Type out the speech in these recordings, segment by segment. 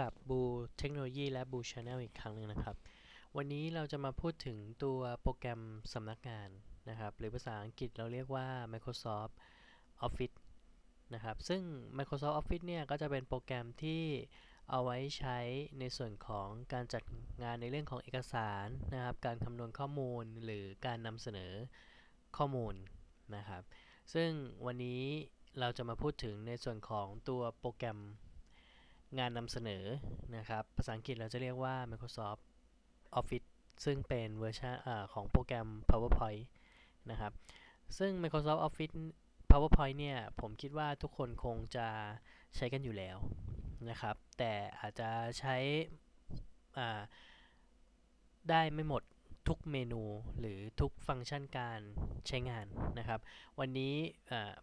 กับบูเทคโนโลยีและบูชาแนลอีกครั้งหนึ่งนะครับ วันนี้เราจะมาพูดถึงตัวโปรแกรมสำนักงานนะครับ หรือภาษาอังกฤษเราเรียกว่า Microsoft Office นะครับ ซึ่ง Microsoft Office เนี่ยก็จะเป็นโปรแกรมที่เอาไว้ใช้ในส่วนของการจัดงานในเรื่องของเอกสารนะครับ การคำนวณข้อมูลหรือการนำเสนอข้อมูลนะครับ ซึ่งวันนี้เราจะมาพูดถึงในส่วนของตัวโปรแกรม งานนำเสนอนะครับ ภาษาอังกฤษเราจะเรียกว่า Microsoft Office ซึ่งเป็นเวอร์ชันอของโปรแกรม PowerPoint นะครับ ซึ่ง Microsoft Office PowerPoint เนี่ย ผมคิดว่าทุกคนคงจะใช้กันอยู่แล้วนะครับ แต่อาจจะใช้ได้ไม่หมดทุกเมนูหรือทุกฟังก์ชันการใช้งานนะครับ วันนี้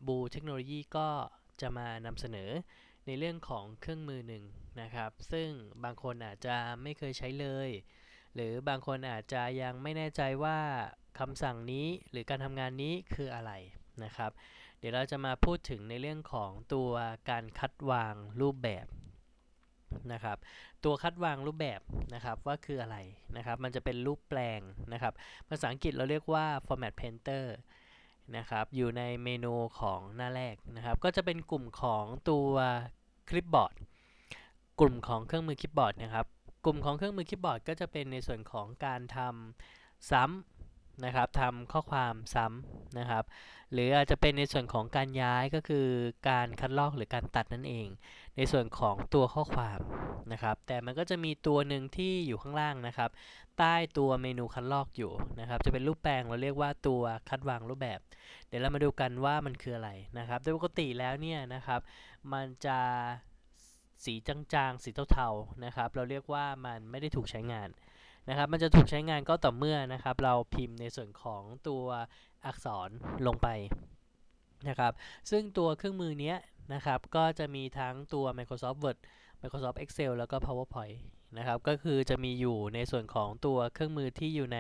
บูเทคโนโลยีก็จะมานำเสนอ ในเรื่องของเครื่องมือหนึ่งนะครับ ซึ่งบางคนอาจจะไม่เคยใช้เลย หรือบางคนอาจจะยังไม่แน่ใจว่าคำสั่งนี้หรือการทำงานนี้คืออะไรนะครับ เดี๋ยวเราจะมาพูดถึงในเรื่องของตัวการคัดวางรูปแบบนะครับตัวคัดวางรูปแบบนะครับว่าคืออะไรนะครับ มันจะเป็นรูปแปลงนะครับ ภาษาอังกฤษเราเรียกว่า format painter นะครับอยู่ในเมนูของหน้าแรกนะครับ ก็จะเป็นกลุ่มของตัวคลิปบอร์ดกลุ่มของเครื่องมือคลิปบอร์ดนะครับ กลุ่มของเครื่องมือคลิปบอร์ดก็จะเป็นในส่วนของการทำซ้ำ นะครับทำข้อความซ้ำนะครับ หรืออาจจะเป็นในส่วนของการย้ายก็คือการคัดลอกหรือการตัดนั่นเอง ในส่วนของตัวข้อความนะครับ แต่มันก็จะมีตัวหนึ่งที่อยู่ข้างล่างนะครับ ใต้ตัวเมนูคัดลอกอยู่นะครับ จะเป็นรูปแปลงเราเรียกว่าตัวคัดวางรูปแบบ เดี๋ยวเรามาดูกันว่ามันคืออะไรนะครับ โดยปกติแล้วเนี่ยนะครับ มันจะสีจางๆ สีเทาๆนะครับ เราเรียกว่ามันไม่ได้ถูกใช้งาน นะครับ มันจะถูกใช้งานก็ต่อเมื่อนะครับ เราพิมพ์ในส่วนของตัวอักษรลงไปนะครับ ซึ่งตัวเครื่องมือนี้นะครับ ก็จะมีทั้งตัว Microsoft Word Microsoft Excel แล้วก็ PowerPoint นะครับ ก็คือจะมีอยู่ในส่วนของตัวเครื่องมือที่อยู่ใน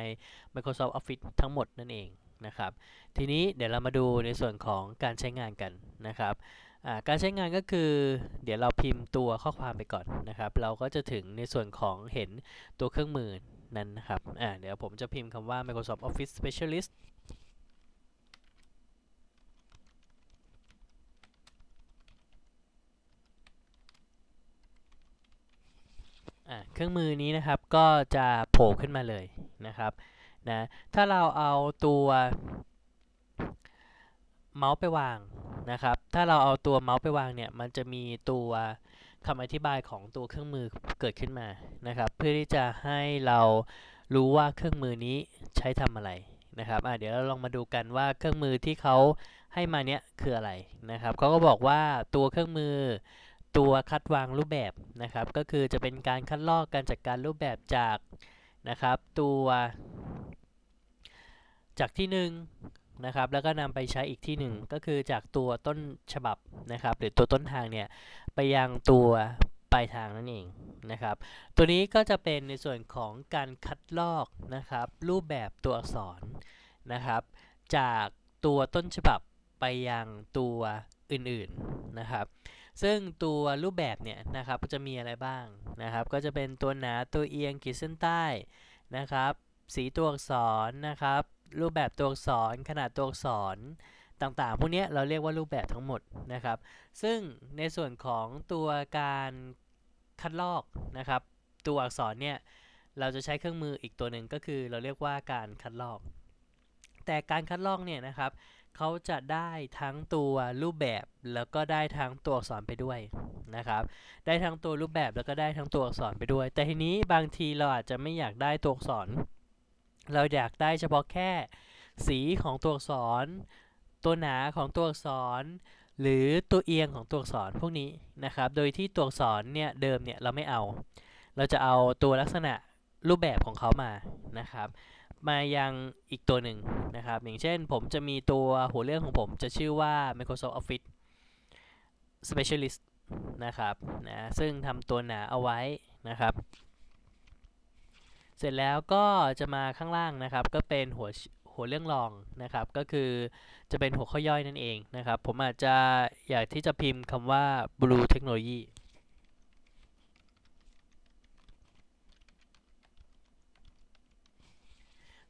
Microsoft Office ทั้งหมดนั่นเองนะครับ ทีนี้เดี๋ยวเรามาดูในส่วนของการใช้งานกันนะครับการใช้งานก็คือ เดี๋ยวเราพิมพ์ตัวข้อความไปก่อนนะครับ เราก็จะถึงในส่วนของเห็นตัวเครื่องมือ นั้นนะครับ อ่า เดี๋ยวผมจะพิมพ์คำว่า Microsoft Office Specialist เครื่องมือนี้นะครับก็จะโผล่ขึ้นมาเลยนะครับนะถ้าเราเอาตัวเมาส์ไปวางนะครับ ถ้าเราเอาตัวเมาส์ไปวางเนี่ยมันจะมีตัว คำอธิบายของตัวเครื่องมือเกิดขึ้นมานะครับ เพื่อที่จะให้เรารู้ว่าเครื่องมือนี้ใช้ทำอะไรนะครับเดี๋ยวเราลองมาดูกันว่าเครื่องมือที่เขาให้มาเนี้ยคืออะไรนะครับเขาก็บอกว่าตัวเครื่องมือตัวคัดวางรูปแบบนะครับ ก็คือจะเป็นการคัดลอกการจัดการรูปแบบจากนะครับ ตัว จากที่ห นึ่งนะครับแล้วก็นำไปใช้อีกที่หนึ่งก็คือจากตัวต้นฉบับนะครับหรือตัวต้นทางเนี่ยไปยังตัวปลายทางนั่นเองนะครับตัวนี้ก็จะเป็นในส่วนของการคัดลอกนะครับรูปแบบตัวอักษรนะครับ จากตัวต้นฉบับไปยังตัวอื่นๆนะครับซึ่งตัวรูปแบบเนี่ยนะครับก็จะมีอะไรบ้างนะครับ ก็จะเป็นตัวหนาตัวเอียงขีดเส้นใต้นะครับ สีตัวอักษรนะครับ รูปแบบตัวอักษร ขนาดตัวอักษรต่างๆ พวกนี้เราเรียกว่ารูปแบบทั้งหมดนะครับ ซึ่งในส่วนของตัวการคัดลอกนะครับ ตัวอักษรเนี่ยเราจะใช้เครื่องมืออีกตัวหนึ่งก็คือเราเรียกว่าการคัดลอก แต่การคัดลอกเนี่ยนะครับเขาจะได้ทั้งตัวรูปแบบแล้วก็ได้ทั้งตัวอักษรไปด้วยนะครับ ได้ทั้งตัวรูปแบบแล้วก็ได้ทั้งตัวอักษรไปด้วย แต่ทีนี้บางทีเราอาจจะไม่อยากได้ตัวอักษร เราอยากได้เฉพาะแค่สีของตัวอักษร ตัวหนาของตัวอักษร หรือตัวเอียงของตัวอักษรพวกนี้นะครับ โดยที่ตัวอักษรเนี่ยเดิมเนี่ยเราไม่เอา เราจะเอาตัวลักษณะรูปแบบของเขามานะครับ มายังอีกตัวหนึ่งนะครับ อย่างเช่นผมจะมีตัวหัวเรื่องของผมจะชื่อว่า Microsoft Office Specialist นะครับนะซึ่งทำตัวหนาเอาไว้นะครับ เสร็จแล้วก็จะมาข้างล่างนะครับ ก็เป็นหัวหัวเรื่องรองนะครับ ก็คือจะเป็นหัวข้อย่อยนั่นเองนะครับ ผมอาจจะอยากที่จะพิมพ์คำว่า blue technology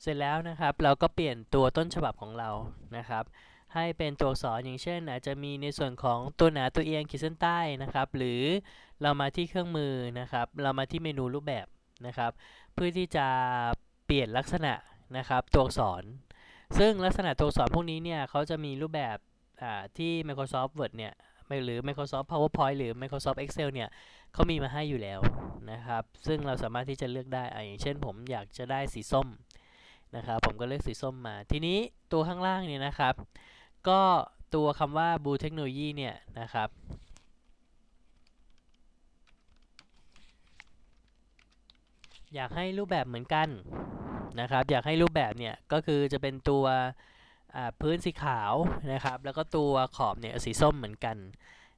เสร็จแล้วนะครับเราก็เปลี่ยนตัวต้นฉบับของเรานะครับ ให้เป็นตัวอักษรอย่างเช่น อาจจะมีในส่วนของตัวหนาตัวเอียงขีดเส้นใต้นะครับ หรือเรามาที่เครื่องมือนะครับ เรามาที่เมนูรูปแบบ นะครับ เพื่อที่จะเปลี่ยนลักษณะนะครับตัวอักษร ซึ่งลักษณะตัวอักษรพวกนี้เนี่ยเขาจะมีรูปแบบที่ Microsoft Word เนี่ยหรือ Microsoft PowerPoint หรือ Microsoft Excel เนี่ยเขามีมาให้อยู่แล้วนะครับ ซึ่งเราสามารถที่จะเลือกได้ออย่างเช่นผมอยากจะได้สีส้มนะครับ ผมก็เลือกสีส้มมา ทีนี้ตัวข้างล่างเนี่ยนะครับ ก็ตัวคำว่า Blue Technology เนี่ยนะครับ อยากให้รูปแบบเหมือนกันนะครับ อยากให้รูปแบบเนี่ยก็คือจะเป็นตัวพื้นสีขาวนะครับ แล้วก็ตัวขอบเนี่ยสีส้มเหมือนกัน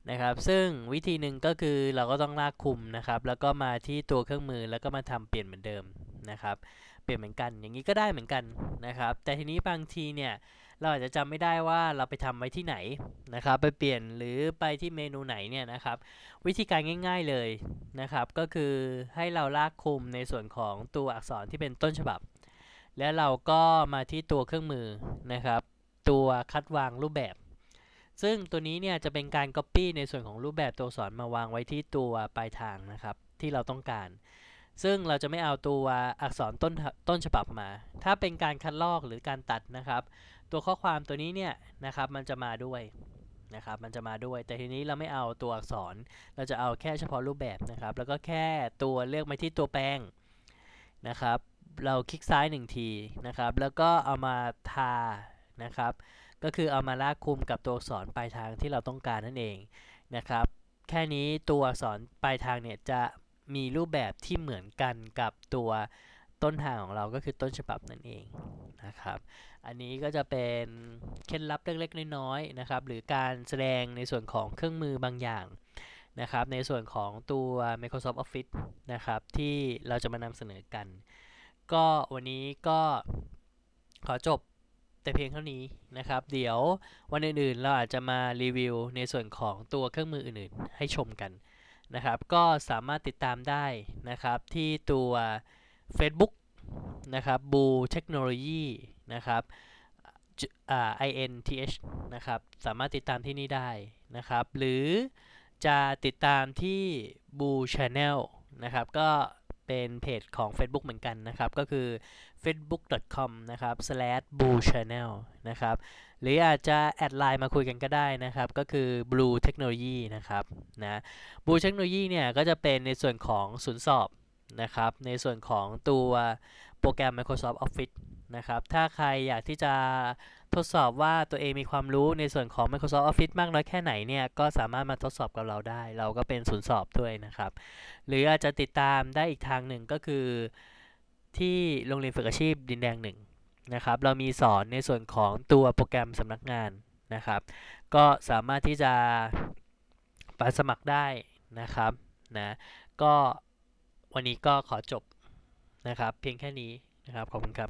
นะครับ ซึ่งวิธีหนึ่งก็คือเราก็ต้องลากคุมนะครับ แล้วก็มาที่ตัวเครื่องมือแล้วก็มาทำเปลี่ยนเหมือนเดิมนะครับ เปลี่ยนเหมือนกัน อย่างนี้ก็ได้เหมือนกันนะครับ แต่ทีนี้บางทีเนี่ย เราอาจจะจำไม่ได้ว่าเราไปทำไว้ที่ไหนนะครับไปเปลี่ยนหรือไปที่เมนูไหนเนี่ยนะครับวิธีการง่าย ๆเลยนะครับก็คือให้เราลากคุมในส่วนของตัวอักษรที่เป็นต้นฉบับ แล้วเราก็มาที่ตัวเครื่องมือนะครับ ตัวคัดวางรูปแบบ ซึ่งตัวนี้เนี่ยจะเป็นการ Copy ในส่วนของรูปแบบตัวอักษรมาวางไว้ที่ตัวปลายทางนะครับที่เราต้องการซึ่งเราจะไม่เอาตัวอักษรต้นต้นฉบับมา ถ้าเป็นการคัดลอกหรือการตัดนะครับ ตัวข้อความตัวนี้เนี่ยนะครับมันจะมาด้วยนะครับมันจะมาด้วย แต่ทีนี้เราไม่เอาตัวอักษร เราจะเอาแค่เฉพาะรูปแบบนะครับ แล้วก็แค่ตัวเลือกมาที่ตัวแปลงนะครับ เราคลิกซ้ายหนึ่งทีนะครับ แล้วก็เอามาทานะครับ ก็คือเอามาลากคุมกับตัวอักษรปลายทางที่เราต้องการนั่นเองนะครับ แค่นี้ตัวอักษรปลายทางเนี่ยจะมีรูปแบบที่เหมือนกันกับตัวต้นทางของเราก็คือต้นฉบับนั่นเองนะครับ อันนี้ก็จะเป็นเคล็ดลับเล็กๆน้อยๆนะครับ หรือการแสดงในส่วนของเครื่องมือบางอย่างนะครับ ในส่วนของตัว Microsoft Office นะครับ ที่เราจะมานำเสนอกัน ก็วันนี้ก็ขอจบแต่เพียงเท่านี้นะครับ เดี๋ยววันอื่นๆ เราอาจจะมารีวิวในส่วนของตัวเครื่องมืออื่นๆ ให้ชมกันนะครับ ก็สามารถติดตามได้นะครับที่ตัว Facebook นะครับ Blue Technology นะครับ INTH นะครับสามารถติดตามที่นี่ได้นะครับ หรือจะติดตามที่ Blue Channel นะครับ ก็เป็นเพจของ Facebook เหมือนกันนะครับ ก็คือ facebook.com นะครับ slash blue channel นะครับ หรืออาจจะแอดไลน์มาคุยกันก็ได้นะครับ ก็คือ blue technology นะครับนะ blue technology เนี่ยก็จะเป็นในส่วนของศูนย์สอบนะครับ ในส่วนของตัวโปรแกรม Microsoft Office นะครับ ถ้าใครอยากที่จะทดสอบว่าตัวเองมีความรู้ในส่วนของ Microsoft Office มากน้อยแค่ไหนเนี่ย ก็สามารถมาทดสอบกับเราได้ เราก็เป็นศูนย์สอบด้วยนะครับ หรืออาจจะติดตามได้อีกทางหนึ่งก็คือที่โรงเรียนฝึกอาชีพดินแดงหนึ่งนะครับ เรามีสอนในส่วนของตัวโปรแกรมสำนักงานนะครับ ก็สามารถที่จะไปสมัครได้นะครับนะก็วันนี้ก็ขอจบนะครับ เพียงแค่นี้นะครับ ขอบคุณครับ